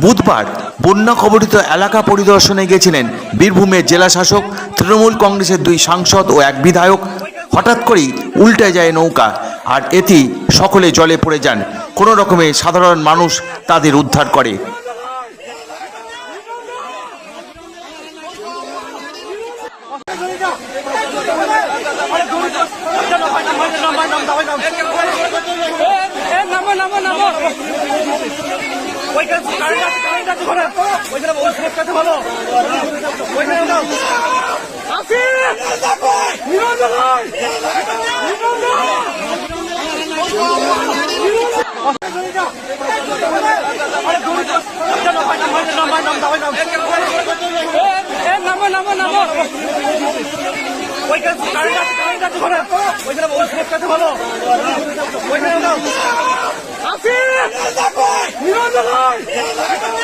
বুধবার বন্যা কবলিত এলাকা পরিদর্শনে গেছিলেন বীরভূমের জেলা শাসক তৃণমূল কংগ্রেসের দুই সাংসদ ও এক বিধায়ক। হঠাৎ করেই উল্টে যায় নৌকা, আর এতেই সকলে জলে পড়ে যান। কোনো রকমে সাধারণ মানুষ তাদের উদ্ধার করে। নামো নামো নামো ওইখানে কারেন্ট আছে কারেন্ট আছে ঘরে ওইখানে ওই সমস্যাটা ভালো। ওইখানে আসি নিরঞ্জন